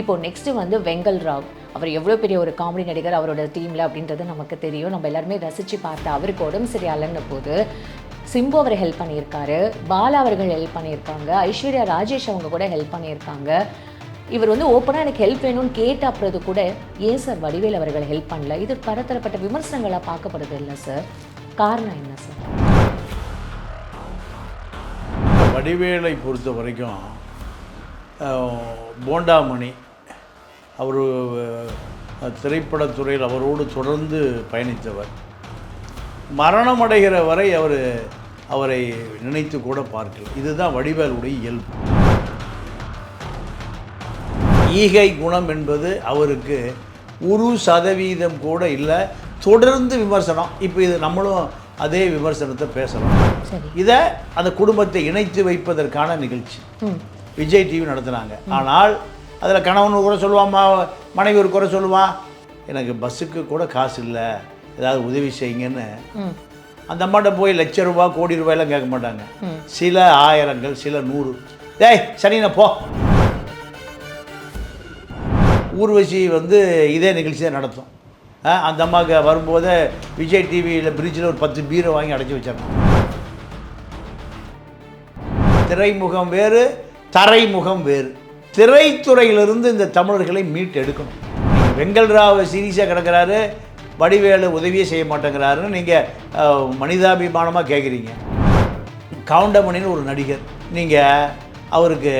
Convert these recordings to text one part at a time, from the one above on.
இப்போது நெக்ஸ்ட்டு வந்து வெங்கல் ராவ். அவர் எவ்வளோ பெரிய ஒரு காமெடி நடிகர் அவரோட டீமில் அப்படின்றது நமக்கு தெரியும். நம்ம எல்லாருமே ரசித்து பார்த்து அவருக்கு உடம்பு சரியாலன்ன போது சிம்பு அவர் ஹெல்ப் பண்ணியிருக்காரு பாலா அவர்கள் ஹெல்ப் பண்ணியிருக்காங்க ஐஸ்வர்யா ராஜேஷ் அவங்க கூட ஹெல்ப் பண்ணியிருக்காங்க. இவர் வந்து ஓப்பனாக எனக்கு ஹெல்ப் வேணும்னு கேட்ட அப்புறது கூட ஏன் சார் வடிவேல் அவர்கள் ஹெல்ப் பண்ணல? இது பலதரப்பட்ட விமர்சனங்களாக பார்க்கப்படுது இல்லை சார் காரணம் என்ன சார் வடிவேலை பொறுத்த வரைக்கும் போண்டாமணி அவர் திரைப்படத்துறையில் அவரோடு தொடர்ந்து பயணித்தவர். மரணம் அடைகிற வரை அவர் அவரை நினைத்து கூட பார்க்கல. இதுதான் வடிவேலுடைய இயல்பு. ஈகை குணம் என்பது அவருக்கு ஒரு சதவீதம் கூட இல்லை. தொடர்ந்து விமர்சனம். இப்போ இது நம்மளும் அதே விமர்சனத்தை சரி. இதை அந்த குடும்பத்தை இணைத்து வைப்பதற்கான நிகழ்ச்சி. விஜய் டிவி நடத்துனாங்க. ஆனால் அதில் கணவன் குறை சொல்லுவான் மா- மனைவி ஒரு குறை சொல்லுவான் எனக்கு பஸ்ஸுக்கு கூட காசு இல்லை. ஏதாவது உதவி செய்யுங்கன்னு. அந்த அம்மாட்ட போய் லட்ச ரூபா கோடி ரூபாயெல்லாம் கேட்க மாட்டாங்க. சில ஆயிரங்கள் சில நூறு. டேய் சரிண்ணா போ. ஊர்வசி வந்து இதே நிகழ்ச்சி தான் நடத்தும். அந்த அம்மாவுக்கு வரும்போதே விஜய் டிவியில் பிரிட்ஜில் ஒரு பத்து பீரை வாங்கி அடைச்சி வச்சிடணும் திரைமுகம் வேறு தரைமுகம் வேறு. திரைத்துறையிலிருந்து இந்த தமிழர்களை மீட்டு எடுக்கணும் வெங்கல் ராவ் சீரியஸாக கிடக்கிறாரு வடிவேலு உதவியே செய்ய மாட்டேங்கிறாருன்னு நீங்கள் மனிதாபிமானமாக கேட்குறீங்க கவுண்டமணின்னு ஒரு நடிகர். நீங்கள் அவருக்கு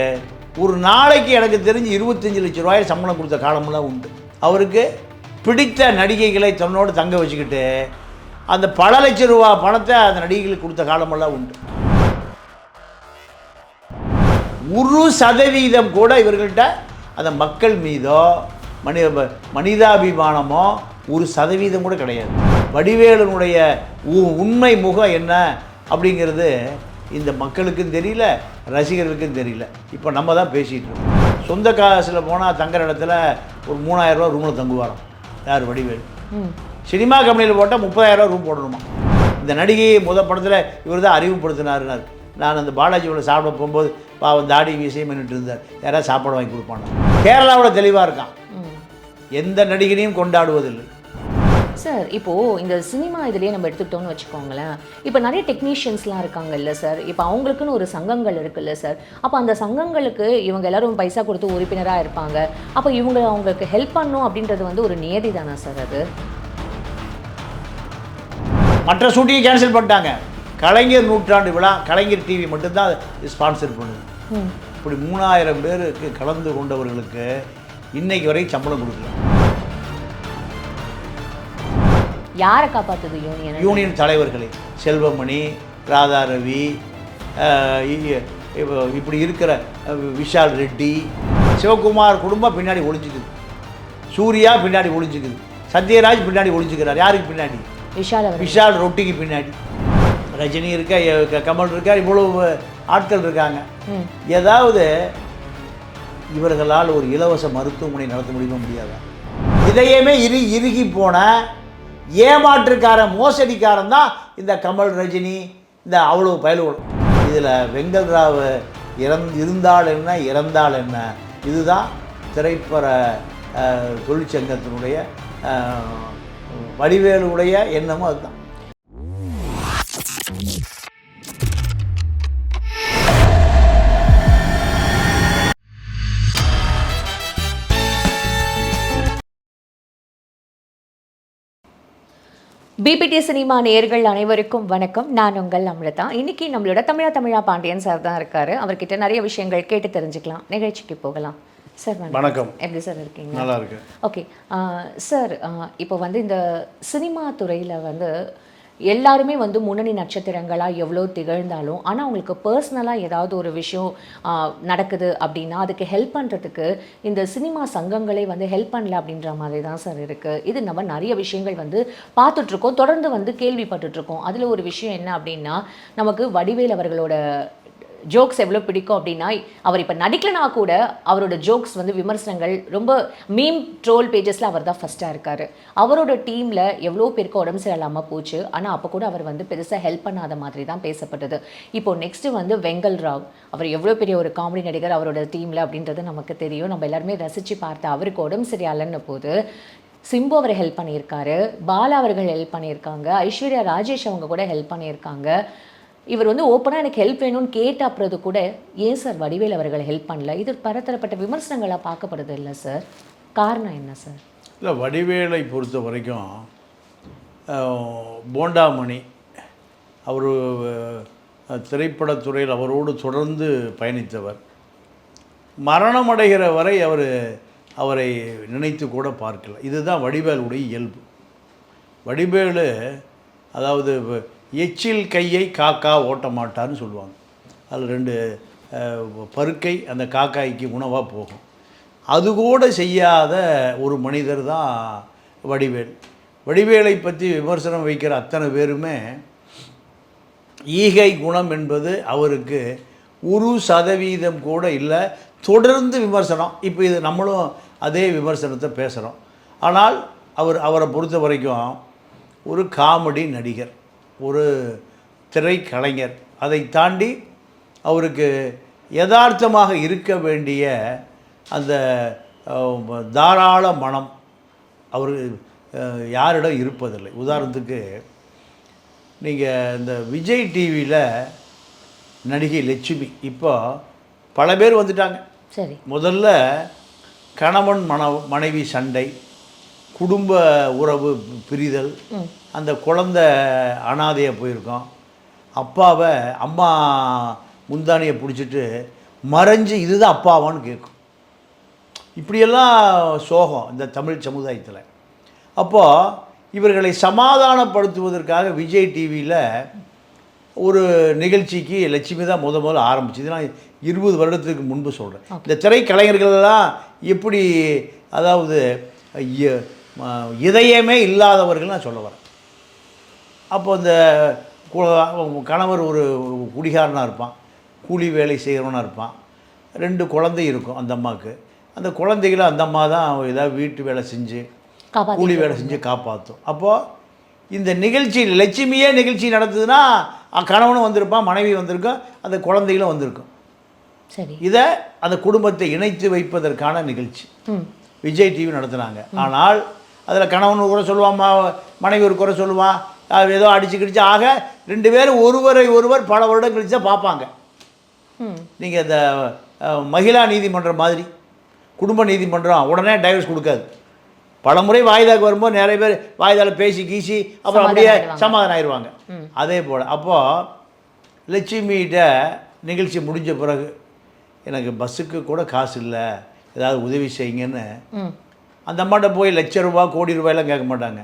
ஒரு நாளைக்கு எனக்கு தெரிஞ்சு இருபத்தஞ்சு லட்ச ரூபாய் சம்பளம் கொடுத்த காலமெல்லாம் உண்டு. அவருக்கு பிடித்த நடிகைகளை தன்னோடு தங்க வச்சுக்கிட்டு அந்த பல லட்ச ரூபா பணத்தை அந்த நடிகைகளுக்கு கொடுத்த காலமெல்லாம் உண்டு. ஒரு சதவீதம் கூட இவர்கள்ட்ட அந்த மக்கள் மீதோ மனி மனிதாபிமானமோ ஒரு சதவீதம் கூட கிடையாது. வடிவேலனுடைய உ- உண்மை முகம் என்ன அப்படிங்கிறது இந்த மக்களுக்கும் தெரியல ரசிகர்களுக்கும் தெரியல. இப்போ நம்ம தான் பேசிகிட்டு இருக்கோம். சொந்த காசில் போனால் தங்குற இடத்துல ஒரு மூணாயிரம் ரூபா ரூமில் தங்குவாராம். யார்? வடிவேலு. சினிமா கம்பெனியில் போட்டால் முப்பதாயிரம் ரூபா போடணுமா? இந்த நடிகையை முத படத்தில் இவர் தான் அறிமுகப்படுத்தினாருனார் நான் அந்த பாலாஜியோட சாப்பிட போகும்போது பாவம் தாடி விஷயம் பண்ணிட்டு இருந்தார். யாராவது சாப்பாடு வாங்கி கொடுப்பாங்க கேரளாவில் தெளிவாக இருக்கான். எந்த நடிகனையும் கொண்டாடுவதில்லை. சார் இப்போது இந்த சினிமா இதுலேயே நம்ம எடுத்துக்கிட்டோம்னு வச்சுக்கோங்களேன். இப்போ நிறைய டெக்னீஷியன்ஸ்லாம் இருக்காங்கல்ல சார். இப்போ அவங்களுக்குன்னு ஒரு சங்கங்கள் இருக்குல்ல சார். அப்போ அந்த சங்கங்களுக்கு இவங்க எல்லாரும் பைசா கொடுத்து உறுப்பினராக இருப்பாங்க. அப்போ இவங்க அவங்களுக்கு ஹெல்ப் பண்ணும் அப்படின்றது வந்து ஒரு நியதி தானே சார் அது? மற்ற ஷூட்டிங்கை கேன்சல் பண்ணிட்டாங்க. கலைஞர் நூற்றாண்டு விழா கலைஞர் டிவி மட்டும்தான் ஸ்பான்சர் பண்ணுது. இப்படி மூணாயிரம் பேருக்கு கலந்து கொண்டவர்களுக்கு இன்னைக்கு வரை சம்பளம் கொடுக்கல. யாரை காப்பாற்றுது யூனியன் யூனியன் தலைவர்களை செல்வமணி ராதா ரவி இப்படி இருக்கிற விஷால் ரெட்டி சிவகுமார் குடும்பம் பின்னாடி ஒளிஞ்சுக்குது. சூர்யா பின்னாடி ஒளிஞ்சுக்குது. சத்யராஜ் பின்னாடி ஒளிஞ்சுக்கிறார். யாருக்கு பின்னாடி? விஷால் விஷால் ரொட்டிக்கு பின்னாடி. ரஜினி இருக்கா கமல் இருக்கா இவ்வளவு ஆட்கள் இருக்காங்க. ஏதாவது இவர்களால் ஒரு இலவச மருத்துவமனை நடத்த முடியுமா முடியாதா? இதையுமே இரு இறுகி போன ஏமாற்றுக்காரன் மோசடிக்காரன் தான் இந்த கமல் ரஜினி இந்த அவ்வளோ பயலுகளும் இதில் வெங்கல் ராவ் இறந் இருந்தால் என்ன இறந்தால் என்ன? இதுதான் திரைப்பட தொழிற்சங்கத்தினுடைய வடிவேலுடைய எண்ணமும் அதுதான். பிபிடி சினிமா நேயர்கள் அனைவருக்கும் வணக்கம். நான் உங்கள் அமிர்தா. இன்னைக்கு நம்மளோட தமிழா தமிழா பாண்டியன் சார் தான் இருக்காரு. அவர்கிட்ட நிறைய விஷயங்கள் கேட்டு தெரிஞ்சுக்கலாம். நிகழ்ச்சிக்கு போகலாம். சார் வணக்கம். வணக்கம். எப்படி சார் இருக்கீங்க? நல்லா இருக்கு ஓகே சார் இப்போ வந்து இந்த சினிமா துறையில் வந்து எல்லாருமே வந்து முன்னணி நட்சத்திரங்களாக எவ்வளோ திகழ்ந்தாலும் ஆனால் அவங்களுக்கு பர்சனலாக ஏதாவது ஒரு விஷயம் நடக்குது அப்படின்னா அதுக்கு ஹெல்ப் பண்ணுறதுக்கு இந்த சினிமா சங்கங்களே வந்து ஹெல்ப் பண்ணல அப்படின்ற மாதிரி தான் சார் இருக்குது இது நம்ம நிறைய விஷயங்கள் வந்து பார்த்துட்ருக்கோம் தொடர்ந்து வந்து கேள்விப்பட்டுட்ருக்கோம் அதில் ஒரு விஷயம் என்ன அப்படின்னா நமக்கு வடிவேல் அவர்களோட ஜோக்ஸ் எவ்வளோ பிடிக்கும் அப்படின்னா அவர் இப்போ நடிக்கலனா கூட அவரோட ஜோக்ஸ் வந்து விமர்சனங்கள் ரொம்ப மீம் ட்ரோல் பேஜஸில் அவர் தான் ஃபஸ்ட்டாக இருக்கார். அவரோட டீமில் எவ்வளோ பேருக்கு உடம்பு சரியில்லாமல் போச்சு ஆனால் அப்போ கூட அவர் வந்து பெருசாக ஹெல்ப் பண்ணாத மாதிரி தான் பேசப்பட்டது. இப்போது நெக்ஸ்ட்டு வந்து வெங்கல் ராவ் அவர் எவ்வளோ பெரிய ஒரு காமெடி நடிகர் அவரோட டீமில் அப்படின்றது நமக்கு தெரியும். நம்ம எல்லாருமே ரசித்து பார்த்து அவருக்கு உடம்பு சரியாலன்னு போது சிம்பு அவர் ஹெல்ப் பண்ணியிருக்காரு பாலா அவர்கள் ஹெல்ப் பண்ணியிருக்காங்க ஐஸ்வர்யா ராஜேஷ் அவங்க கூட ஹெல்ப் பண்ணியிருக்காங்க. இவர் வந்து ஓப்பனாக எனக்கு ஹெல்ப் வேணும்னு கேட்டாப்புறது கூட ஏன் சார் வடிவேல் அவர்கள் ஹெல்ப் பண்ணல? இது பரத்தரப்பட்ட விமர்சனங்களாக பார்க்கப்படுது இல்லை சார் காரணம் என்ன சார் இல்லை வடிவேலை பொறுத்த வரைக்கும் போண்டாமணி அவர் திரைப்படத்துறையில் அவரோடு தொடர்ந்து பயணித்தவர். மரணமடைகிற வரை அவர் அவரை நினைத்து கூட பார்க்கல. இதுதான் வடிவேலுடைய இயல்பு. வடிவேலு அதாவது வ- எச்சில் கையை காக்கா ஓட்ட மாட்டான்னு சொல்லுவாங்க. அதில் ரெண்டு பருக்கை அந்த காக்காய்க்கு உணவாக போகும். அது கூட செய்யாத ஒரு மனிதர் தான் வடிவேல். வடிவேலை பற்றி விமர்சனம் வைக்கிற அத்தனை பேருமே ஈகை குணம் என்பது அவருக்கு ஒரு சதவீதம் கூட இல்லை. தொடர்ந்து விமர்சனம். இப்போ இது நம்மளும் அதே விமர்சனத்தை பேசுகிறோம் ஆனால் அவர் அவரை பொறுத்த வரைக்கும் ஒரு காமெடி நடிகர். ஒரு திரைக்கலைஞர். அதை தாண்டி அவருக்கு யதார்த்தமாக இருக்க வேண்டிய அந்த தாராள மனம் அவர் யாரிடம் இருப்பதில்லை. உதாரணத்துக்கு நீங்கள் இந்த விஜய் டிவியில் நடிகை லட்சுமி. இப்போ பல பேர் வந்துட்டாங்க. சரி. முதல்ல கணவன் மன மனைவி சண்டை குடும்ப உறவு பிரிதல் அந்த குழந்தை அனாதையாக போயிருக்கோம். அப்பாவை அம்மா முந்தானியை பிடிச்சிட்டு மறைஞ்சு இதுதான் அப்பாவான்னு கேட்கும். இப்படியெல்லாம் சோகம் இந்த தமிழ் சமுதாயத்தில். அப்போது இவர்களை சமாதானப்படுத்துவதற்காக விஜய் டிவியில் ஒரு நிகழ்ச்சிக்கு லட்சுமி தான் முத முதல்ல ஆரம்பிச்சது நான் இருபது வருடத்துக்கு முன்பு சொல்கிறேன் இந்த திரைக்கலைஞர்களெல்லாம் எப்படி அதாவது இதயமே இல்லாதவர்கள் நான் சொல்ல வரேன். அப்போ இந்த கணவர் ஒரு குடிகாரனாக இருப்பான். கூலி வேலை செய்கிறவனாக இருப்பான். ரெண்டு குழந்தை இருக்கும் அந்த அம்மாவுக்கு அந்த குழந்தைகளை அந்த அம்மா தான் ஏதாவது வீட்டு வேலை செஞ்சு கூலி வேலை செஞ்சு காப்பாற்றும் அப்போது இந்த நிகழ்ச்சி லட்சுமியே நிகழ்ச்சி நடத்துதுன்னா கணவனும் வந்திருப்பான் மனைவி வந்திருக்கும் அந்த குழந்தைகளும் வந்திருக்கும். சரி. இதை அந்த குடும்பத்தை இணைத்து வைப்பதற்கான நிகழ்ச்சி. விஜய் டிவி நடத்துனாங்க. ஆனால் அதில் கணவன் குறை சொல்லுவான் மனைவி ஒரு குறை சொல்லுவான் ஏதோ அடிச்சு கிடிச்சு ஆக ரெண்டு பேரும் ஒருவரை ஒருவர் பல வருடம் கழிச்சு தான் பார்ப்பாங்க. நீங்கள் இந்த மகிழா நீதிமன்றம் மாதிரி குடும்ப நீதிமன்றம் உடனே டைவர்ஸ் கொடுக்காது. பல முறை வாய்தாக்கு வரும்போது நிறைய பேர் வாய்தாவில் பேசி கீசி அப்புறம் அப்படியே சமாதானம் ஆயிடுவாங்க. அதே போல் அப்போது லட்சுமிகிட்ட நிகழ்ச்சி முடிஞ்ச பிறகு எனக்கு பஸ்ஸுக்கு கூட காசு இல்லை ஏதாவது உதவி செய்யுங்கன்னு அந்த அம்மாட்ட போய் லட்ச ரூபா கோடி ரூபாயெல்லாம் கேட்க மாட்டாங்க.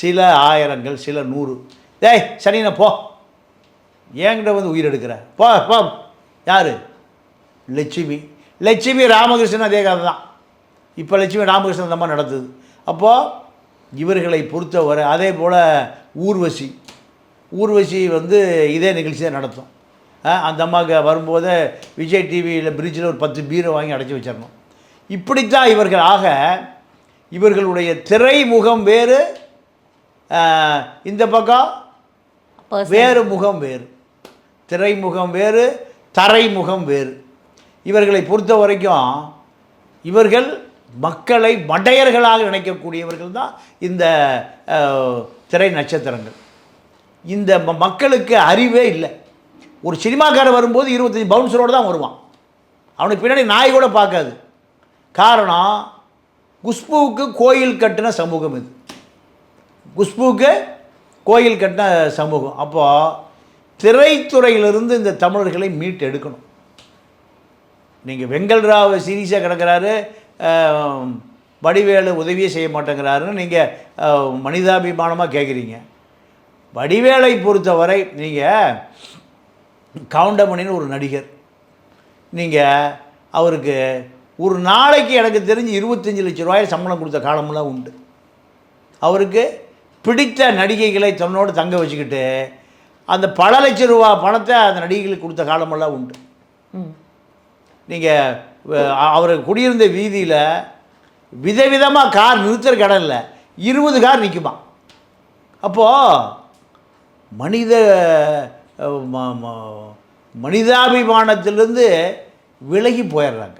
சில ஆயிரங்கள் சில நூறு. டேய் சனின போ. ஏன்கிட்ட வந்து உயிர் எடுக்கிற. போ போ. யார்? லட்சுமி. லட்சுமி ராமகிருஷ்ணன் அதே கதை தான். இப்போ லட்சுமி ராமகிருஷ்ணன் அந்த மாதிரி நடத்துது. அப்போது இவர்களை பொறுத்தவரை அதே போல் ஊர்வசி. ஊர்வசி வந்து இதே நிகழ்ச்சி தான் நடத்தும் அந்த அம்மாவுக்கு வரும்போது விஜய் டிவியில் பிரிட்ஜில் ஒரு பத்து பீரை வாங்கி அடைச்சி வச்சிடணும். இப்படித்தான் இவர்கள். ஆக இவர்களுடைய திரைமுகம் வேறு இந்த பக்கம். வேறு முகம் வேறு. திரைமுகம் வேறு தரைமுகம் வேறு. இவர்களை பொறுத்த வரைக்கும் இவர்கள் மக்களை மடையர்களாக நினைக்கக்கூடியவர்கள் தான் இந்த திரை நட்சத்திரங்கள். இந்த ம- மக்களுக்கு அறிவே இல்லை. ஒரு சினிமாக்காரர் வரும்போது இருபத்தஞ்சி பவுன்சரோடு தான் வருவான். அவனுக்கு பின்னாடி நாய் கூட பார்க்காது. காரணம் குஷ்புவுக்கு கோயில் கட்டின சமூகம் இது. குஷ்புவுக்கு கோயில் கட்டின சமூகம். அப்போது திரைத்துறையிலிருந்து இந்த தமிழர்களை மீட்டு எடுக்கணும். நீங்கள் வெங்கல்ராவ் சீரியஸாக கிடக்கிறாரு வடிவேலு உதவியே செய்ய மாட்டேங்கிறாருன்னு நீங்கள் மனிதாபிமானமாக கேட்குறீங்க வடிவேலை பொறுத்தவரை நீங்கள் கவுண்டமணின்னு ஒரு நடிகர். நீங்கள் அவருக்கு ஒரு நாளைக்கு எனக்கு தெரிஞ்சு இருபத்தஞ்சி லட்ச ரூபாய் சம்பளம் கொடுத்த காலமெல்லாம் உண்டு. அவருக்கு பிடித்த நடிகைகளை தன்னோடு தங்க வச்சுக்கிட்டு அந்த பல லட்ச ரூபா பணத்தை அந்த நடிகைகளுக்கு கொடுத்த காலமெல்லாம் உண்டு. நீங்கள் அவர் குடியிருந்த வீதியில் விதவிதமாக கார் நிறுத்துற இடம் இல்லை. இருபது கார் நிற்குமா அப்போது மனித மனிதாபிமானத்திலிருந்து விலகி போயிடுறாங்க.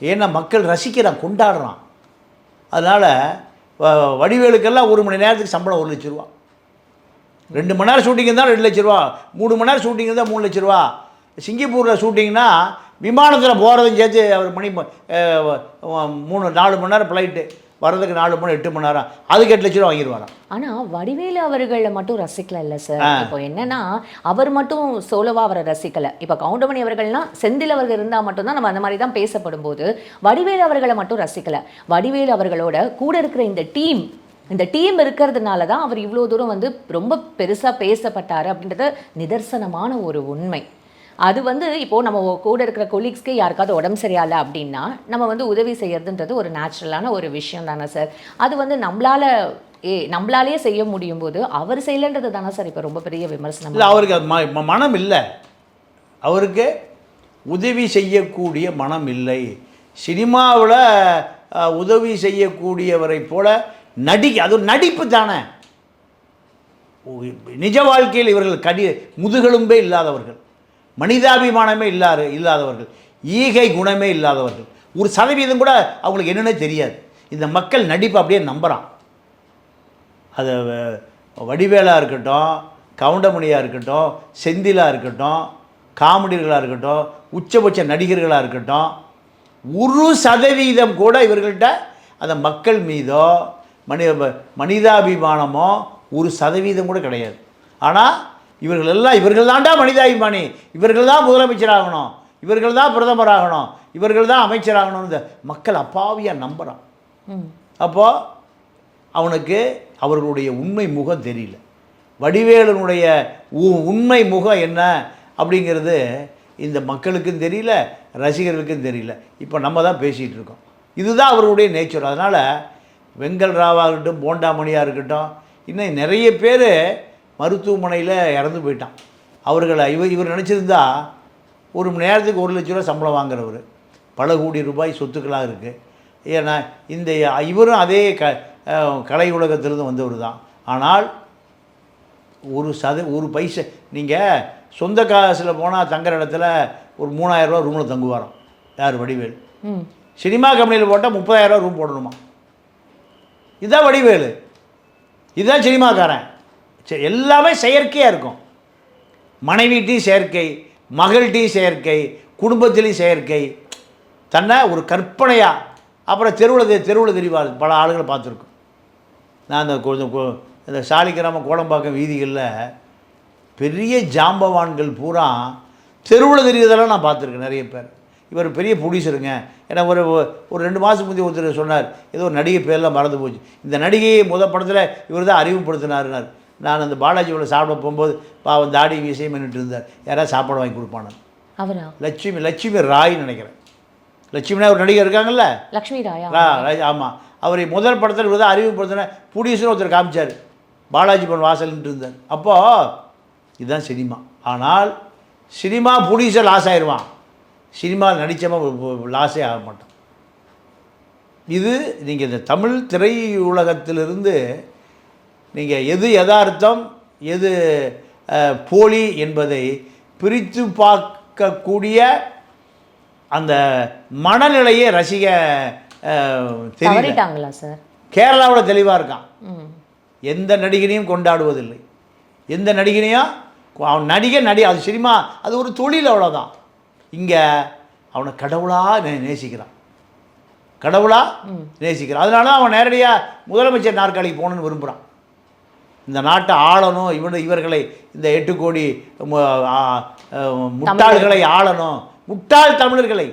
ஏன்னா மக்கள் ரசிக்கிறான் கொண்டாடுறான். அதனால் வடிவேலுக்கெல்லாம் ஒரு மணி நேரத்துக்கு சம்பளம் ஒரு லட்ச ரூபா. ரெண்டு மணி நேரம் ஷூட்டிங் இருந்தால் ரெண்டு லட்ச ரூபா. மூணு மணி நேரம் ஷூட்டிங் இருந்தால் மூணு லட்ச ரூபா. சிங்கப்பூரில் ஷூட்டிங்னா விமானத்தில் போகிறதும் சேர்த்து அவர் மணி மூணு நாலு மணி நேரம் ஃப்ளைட்டு வர்றதுக்கு நாலு மணி எட்டு மணி நேரம். அதுக்கு எட்டு லட்ச ரூபா வாங்கிடுவாராம். ஆனா வடிவேலு அவர்களை மட்டும் ரசிக்கல இல்ல சார் இப்போ என்னன்னா அவர் மட்டும் சோலோவா அவரை ரசிக்கல. இப்போ கவுண்டமணி அவர்கள்னா செந்தில் அவர்கள் இருந்தா மட்டும்தான் நம்ம அந்த மாதிரி தான் பேசப்படும் போது வடிவேலு அவர்களை மட்டும் ரசிக்கல. வடிவேலு அவர்களோட கூட இருக்கிற இந்த டீம் இந்த டீம் இருக்கிறதுனால தான் அவர் இவ்வளோ தூரம் வந்து ரொம்ப பெருசா பேசப்பட்டாரு அப்படின்றது நிதர்சனமான ஒரு உண்மை. அது வந்து இப்போது நம்ம கூட இருக்கிற கொலீக்ஸ்க்கு யாருக்காவது உடம்பு சரியாயில்லை அப்படின்னா நம்ம வந்து உதவி செய்யறதுன்றது ஒரு நேச்சுரலான ஒரு விஷயம் தானே சார் அது வந்து நம்மளால ஏ நம்மளாலேயே செய்ய முடியும் போது அவர் செய்யலன்றது தானே சார் இப்போ ரொம்ப பெரிய விமர்சனம். இல்லை அவருக்கு அது ம- மனம் இல்லை. அவருக்கு உதவி செய்யக்கூடிய மனம் இல்லை. சினிமாவில் உதவி செய்யக்கூடியவரை போல நடி அது ஒரு நடிப்பு தானே. நிஜ வாழ்க்கையில் இவர்கள் கடி முதுகெலும்பே இல்லாதவர்கள். மனிதாபிமானமே இல்லாத இல்லாதவர்கள். ஈகை குணமே இல்லாதவர்கள். ஒரு சதவீதம் கூட அவங்களுக்கு என்னென்ன தெரியாது. இந்த மக்கள் நடிப்பு அப்படியே நம்புகிறான் அது வடிவேலாக இருக்கட்டும் கவுண்டமணியாக இருக்கட்டும் செந்திலாக இருக்கட்டும் காமெடியர்களாக இருக்கட்டும் உச்சபட்ச நடிகர்களாக இருக்கட்டும் ஒரு சதவீதம் கூட இவர்கள்ட்ட அந்த மக்கள் மீதோ மனித மனிதாபிமானமோ ஒரு சதவீதம் கூட கிடையாது. ஆனால் இவர்கள் எல்லாம் இவர்கள் தான்டா மனிதாபிமானி. இவர்கள் தான் முதலமைச்சராகணும். இவர்கள் தான் பிரதமராகணும். இவர்கள் தான் அமைச்சராகணும்னு இந்த மக்கள் அப்பாவியாக நம்புகிறான் அப்போது அவனுக்கு அவர்களுடைய உண்மை முகம் தெரியல. வடிவேலனுடைய உ- உண்மை முகம் என்ன அப்படிங்கிறது இந்த மக்களுக்கும் தெரியல ரசிகர்களுக்கும் தெரியல. இப்போ நம்ம தான் பேசிகிட்டு இருக்கோம். இதுதான் அவருடைய நேச்சர் அதனால் வெங்கல் ராவாக இருக்கட்டும் போண்டாமணியாக இருக்கட்டும் இன்னும் நிறைய பேர் மருத்துவமனையில் இறந்து போயிட்டான். அவர்களை இவர் இவர் நினச்சிருந்தா ஒரு மணி நேரத்துக்கு ஒரு லட்ச ரூபா சம்பளம் வாங்குறவர். பல கோடி ரூபாய் சொத்துக்களாக இருக்குது ஏன்னா இந்த இவரும் அதே க கலை உலகத்திலிருந்து வந்தவர் தான். ஆனால் ஒரு சத ஒரு பைசா நீங்கள் சொந்த காசில் போனால் தங்குற இடத்துல ஒரு மூணாயிரரூவா ரூமில் தங்குவாராம். யார் வடிவேல்? சினிமா கம்பெனியில் போட்டால் முப்பதாயிரரூவா ரூம் போடணுமா? இதுதான் வடிவேலு. இதுதான் சினிமாக்காரன். சரி எல்லாமே செயற்கையாக இருக்கும். மனைவிட்டையும் செயற்கை மகள்கிட்டையும் செயற்கை குடும்பத்திலையும் செயற்கை. தன்னை ஒரு கற்பனையாக அப்புறம் தெருவில் தெருவில் தெரிவாள். பல ஆளுகளை பார்த்துருக்கோம். நான் அந்த கொஞ்சம் இந்த சாலிக்கிராம கோடம்பாக்கம் வீதிகளில் பெரிய ஜாம்பவான்கள் பூரா தெருவில் தெரியுதெல்லாம் நான் பார்த்துருக்கேன் நிறைய பேர். இவர் பெரிய ப்ரொடியூசருங்க ஏன்னா ஒரு ஒரு ரெண்டு மாதத்துக்கு முந்தைய ஒருத்தர் சொன்னார். ஏதோ ஒரு நடிகை பேரெலாம் மறந்து போச்சு. இந்த நடிகையை முத படத்தில் இவர் தான் அறிமுகப்படுத்தினாருனார் நான் அந்த பாலாஜியோட சாப்பிட போகும்போது பாவம் தாடி விஷயம் பண்ணிட்டு இருந்தார். யாராவது சாப்பாடு வாங்கி கொடுப்பானு? அவரா? லட்சுமி லட்சுமி ராய் நினைக்கிறேன். லட்சுமினா ஒரு நடிகர் இருக்காங்கல்ல? லக்ஷ்மி ராயா? ரா ராஜ் ஆமாம் அவர் முதல் படத்தில் தான் அறிமுகப்படுத்தின ப்ரொடியூசர் ஒருத்தர் காமிச்சார். பாலாஜி பவன் வாசல்ன்ட்டு இருந்தார். அப்போது இதுதான் சினிமா. ஆனால் சினிமா ப்ரொடியூசர் லாஸ் ஆயிடுவான் சினிமா நடித்தவன் லாஸே ஆக மாட்டான். இது நீங்கள் இந்த தமிழ் திரையுலகத்திலிருந்து நீங்கள் எது யதார்த்தம் எது போலி என்பதை பிரித்து பார்க்கக்கூடிய அந்த மனநிலையை ரசிக தெரியல. சார்? கேரளாவில் தெளிவாக இருக்கான். எந்த நடிகனையும் கொண்டாடுவதில்லை. எந்த நடிகனையும் அவன் நடிகை நடி அது சினிமா அது ஒரு தொழில் அவ்வளோதான் இங்கே அவனை கடவுளாக நே நேசிக்கிறான். கடவுளாக நேசிக்கிறான். அதனால தான் அவன் நேரடியாக முதலமைச்சர் நாற்காலிக்கு போகணுன்னு விரும்புகிறான் இந்த நாட்டை ஆளணும் இவன் இவர்களை இந்த எட்டு கோடி முட்டாள்களை ஆளணும். முட்டாள் தமிழர்களை.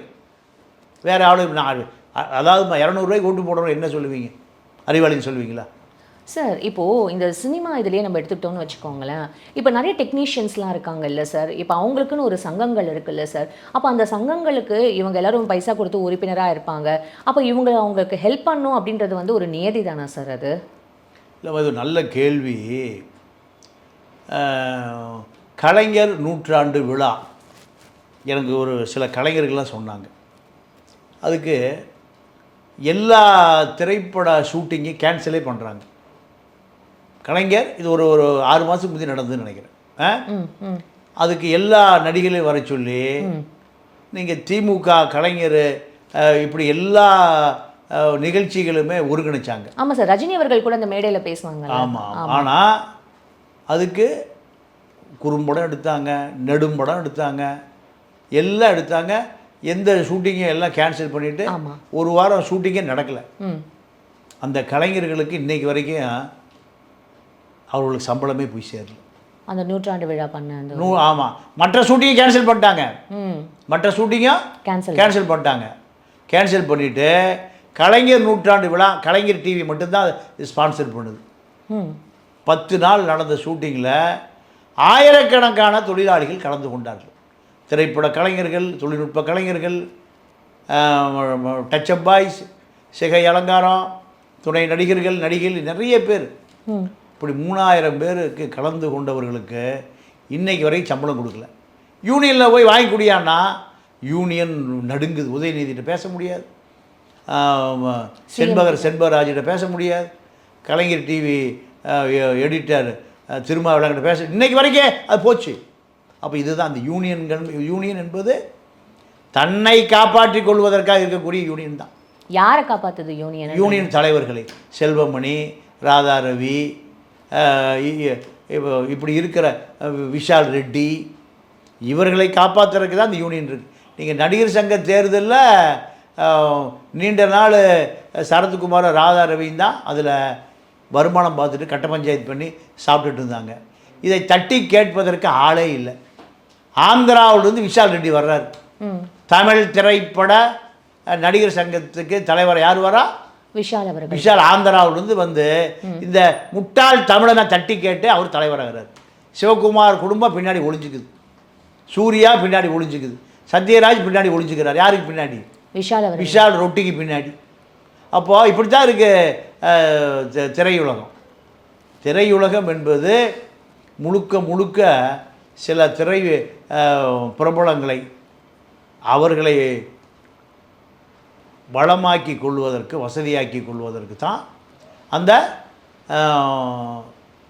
வேறு ஆளு நான் அதாவது இரநூறுவாய்க்கு ஓட்டு போடணும் என்ன சொல்லுவீங்க? அறிவாளின்னு சொல்லுவீங்களா? சார் இப்போ இந்த சினிமா இதுலயே நம்ம எடுத்துக்கிட்டோம்னு வச்சுக்கோங்களேன். இப்போ நிறைய டெக்னீஷியன்ஸ்லாம் இருக்காங்கல்ல சார். இப்போ அவங்களுக்குன்னு ஒரு சங்கங்கள் இருக்குல்ல சார். அப்போ அந்த சங்கங்களுக்கு இவங்க எல்லாரும் பைசா கொடுத்து உறுப்பினராக இருப்பாங்க. அப்போ இவங்க அவங்களுக்கு ஹெல்ப் பண்ணும் அப்படின்றது வந்து ஒரு நியதி தானே சார் அது? இல்லை அது நல்ல கேள்வி. கலைஞர் நூற்றாண்டு விழா. எனக்கு ஒரு சில கலைஞர்கள்லாம் சொன்னாங்க. அதுக்கு எல்லா திரைப்பட ஷூட்டிங்கையும் கேன்சலே பண்ணுறாங்க கலைஞர் இது ஒரு ஒரு ஆறு மாதத்துக்கு முந்தி நடந்ததுன்னு நினைக்கிறேன். அதுக்கு எல்லா நடிகர்களையும் வர சொல்லி நீங்கள் திமுக கலைஞர் இப்படி எல்லா நிகழ்ச்சிகளுமே ஒருங்கிணைச்சாங்க. ஆமா சார் ரஜினி அவர்கள் கூட அந்த மேடையில பேசுவாங்க ஆமாம் ஆனால் அதுக்கு குறும்படம் எடுத்தாங்க நெடும்படம் எடுத்தாங்க எல்லாம் எடுத்தாங்க. எந்த ஷூட்டிங்கும் எல்லாம் கேன்சல் பண்ணிவிட்டு. ஒரு வாரம் ஷூட்டிங்கே நடக்கலை. ம். அந்த கலைஞர்களுக்கு இன்னைக்கு வரைக்கும் அவர்களுக்கு சம்பளமே போய் சேரல. அந்த நூற்றாண்டு விழா பண்ண நூ ஆமாம் மற்ற ஷூட்டிங்கை கேன்சல் பண்ணிட்டாங்க. ம். மற்ற ஷூட்டிங்கும் கேன்சல் கேன்சல் பண்ணிட்டாங்க. கேன்சல் பண்ணிவிட்டு கலைஞர் நூற்றாண்டு விழா கலைஞர் டிவி மட்டும்தான் ஸ்பான்சர் பண்ணுது. பத்து நாள் நடந்த ஷூட்டிங்கில் ஆயிரக்கணக்கான தொழிலாளிகள் கலந்து கொண்டார்கள். திரைப்பட கலைஞர்கள் தொழில்நுட்ப கலைஞர்கள் டச்சப் பாய்ஸ் சிகை அலங்காரம் துணை நடிகர்கள் நடிகைகள் நிறைய பேர். இப்படி மூணாயிரம் பேருக்கு கலந்து கொண்டவர்களுக்கு இன்னைக்கு வரை சம்பளம் கொடுக்கல. யூனியனில் போய் வாங்கி குடியான்னா யூனியன் நடுங்குது. உதயநிதிட்ட பேச முடியாது. செண்பகர் செண்பகராஜிட்ட பேச முடியாது. கலைஞர் டிவி எடிட்டர் திருமாவளங்கிட்ட பேச இன்னைக்கு வரைக்கும் அது போச்சு. அப்போ இதுதான் அந்த யூனியன்கள் யூனியன் என்பது தன்னை காப்பாற்றிக் கொள்வதற்காக இருக்கக்கூடிய யூனியன் தான். யாரை காப்பாத்துது யூனியன் யூனியன் தலைவர்களை செல்வமணி ராதா ரவி இப்படி இருக்கிற விஷால் ரெட்டி இவர்களை காப்பாற்றுறதுக்கு தான் இந்த யூனியன் இருக்குது நீங்கள் நடிகர் சங்க தேர்தலில் நீண்ட நாள் சரத்குமார் ராதா ரவியும் தான் அதில் வருமானம் பார்த்துட்டு கட்ட பஞ்சாயத்து பண்ணி சாப்பிட்டுட்டு இருந்தாங்க. இதை தட்டி கேட்பதற்கு ஆளே இல்லை. ஆந்திராவிலிருந்து விஷால் ரெட்டி வர்றாரு. தமிழ் திரைப்பட நடிகர் சங்கத்துக்கு தலைவர் யார் வரா? விஷால் அவர்கள். விஷால் ஆந்திராவிலிருந்து வந்து இந்த முட்டாள் தமிழனை தட்டி கேட்டு அவர் தலைவராகிறார் சிவகுமார் குடும்பம் பின்னாடி ஒளிஞ்சுக்குது. சூர்யா பின்னாடி ஒளிஞ்சுக்குது. சத்யராஜ் பின்னாடி ஒளிஞ்சுக்கிறார். யாருக்கு பின்னாடி? விஷால் விஷால் ரொட்டிக்கு பின்னாடி. அப்போது இப்படி தான் இருக்குது திரையுலகம். திரையுலகம் என்பது முழுக்க முழுக்க சில திரை பிரபலங்களை அவர்களை வளமாக்கி கொள்வதற்கு வசதியாக்கி கொள்வதற்கு தான் அந்த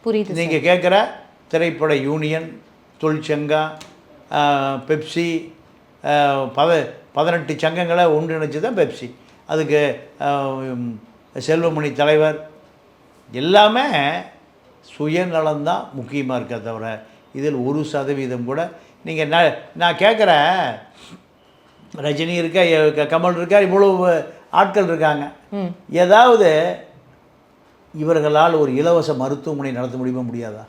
புரியுது நீங்கள் கேட்குற திரைப்பட யூனியன் தொழிற்சங்கம் பெப்சி பத பதினெட்டு சங்கங்களை ஒன்றிணைச்சு தான் பெப்சி. அதுக்கு செல்வமணி தலைவர். எல்லாமே சுயநலம்தான் முக்கியமாக இருக்க தவிர இதில் ஒரு சதவீதம் கூட நீங்கள் நான் நான் கேட்குறேன் ரஜினி இருக்கா கமல் இருக்கா இவ்வளவு ஆட்கள் இருக்காங்க. ஏதாவது இவர்களால் ஒரு இலவச மருத்துவமனை நடத்த முடியுமா முடியாதா?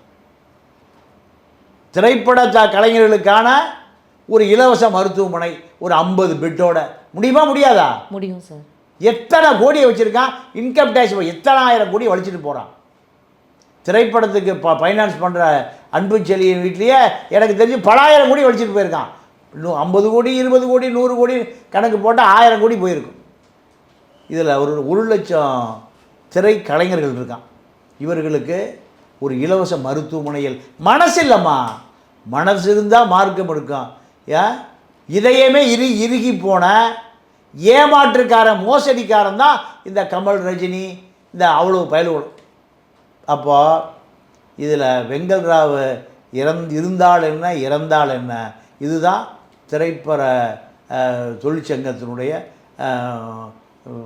திரைப்பட த கலைஞர்களுக்கான ஒரு இலவச மருத்துவமனை ஒரு ஐம்பது பெட்டோட. முடியுமா முடியாதா? முடியும் சார் எத்தனை கோடியை வச்சுருக்கான்? இன்கம் டேக்ஸ் எத்தனாயிரம் கோடி வலிச்சிட்டு போகிறான் திரைப்படத்துக்கு ப ஃபைனான்ஸ் பண்ணுற அன்பு செலியின் வீட்லேயே எனக்கு தெரிஞ்சு பலாயிரம் கோடி வலிச்சிட்டு போயிருக்கான். இன்னும் ஐம்பது கோடி இருபது கோடி நூறு கோடி கணக்கு போட்டால் ஆயிரம் கோடி போயிருக்கும். இதில் ஒரு ஒரு லட்சம் திரை கலைஞர்கள் இருக்கான். இவர்களுக்கு ஒரு இலவச மருத்துவமனையில் மனசு இல்லைம்மா மனசு இருந்தால் மார்க்கம் இருக்கும் இதயமே இரு இறுகி போன ஏமாற்றுக்காரன் மோசடிக்காரன் தான் இந்த கமல் ரஜினி இந்த அவ்வளோ பயலுவலும் அப்போ இதில் வெங்கல் ராவ் இறந் இருந்தால் என்ன இறந்தால் என்ன? இதுதான் திரைப்பட தொழிற்சங்கத்தினுடைய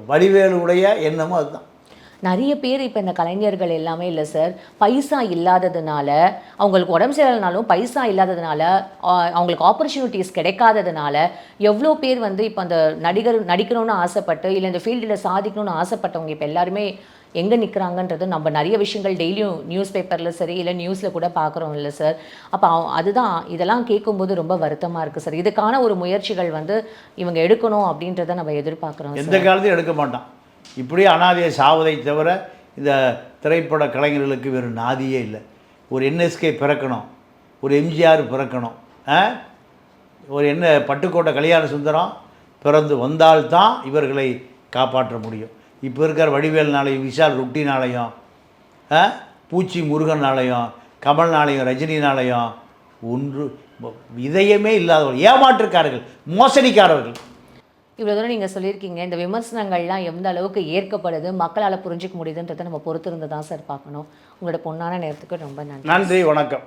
வடிவேலுடைய எண்ணமும் அதுதான். நிறைய பேர் இப்போ இந்த கலைஞர்கள் எல்லாமே இல்லை சார் பைசா இல்லாததுனால அவங்களுக்கு உடம்பு சரியில்லைனாலும் பைசா இல்லாததுனால அவங்களுக்கு ஆப்பர்ச்சுனிட்டிஸ் கிடைக்காததுனால எவ்வளோ பேர் வந்து இப்போ அந்த நடிகர் நடிக்கணும்னு ஆசைப்பட்டு இல்லை இந்த ஃபீல்டில் சாதிக்கணும்னு ஆசைப்பட்டவங்க இப்போ எல்லாருமே எங்கே நிற்கிறாங்கன்றது நம்ம நிறைய விஷயங்கள் டெய்லியும் நியூஸ் பேப்பரில் சரி இல்லை நியூஸில் கூட பார்க்குறோம் இல்லை சார் அப்போ அதுதான் இதெல்லாம் கேட்கும்போது ரொம்ப வருத்தமாக இருக்குது சார் இதுக்கான ஒரு முயற்சிகள் வந்து இவங்க எடுக்கணும் அப்படின்றத நம்ம எதிர்பார்க்குறோம் எந்த காலத்தையும் எடுக்க மாட்டான். இப்படி அனாதையை சாவதை தவிர இந்த திரைப்பட கலைஞர்களுக்கு வேறு நாதியே இல்லை ஒரு என்எஸ்கே பிறக்கணும் ஒரு எம்ஜிஆர் பிறக்கணும் ஆ? ஒரு என்ன பட்டுக்கோட்டை கல்யாண சுந்தரம் பிறந்து வந்தால்தான் இவர்களை காப்பாற்ற முடியும் இப்போ இருக்கிற வடிவேல்னாலையும் விஷால் ருட்டினாலையும் ஆ? பூச்சி முருகனாலையும் கமல்னாலையும் ரஜினினாலையும் ஒன்று இதயமே இல்லாதவர்கள் ஏமாற்றுக்காரர்கள் மோசடிக்காரர்கள் இவ்வளோ தூரம் நீங்கள் சொல்லியிருக்கீங்க. இந்த விமர்சனங்கள்லாம் எந்த அளவுக்கு ஏற்கப்படுது மக்களால் புரிஞ்சிக்க முடியுதுன்றதை நம்ம பொறுத்திருந்து தான் சார் பார்க்கணும். உங்களோட பொண்ணான நேரத்துக்கு ரொம்ப நன்றி. நன்றி வணக்கம்.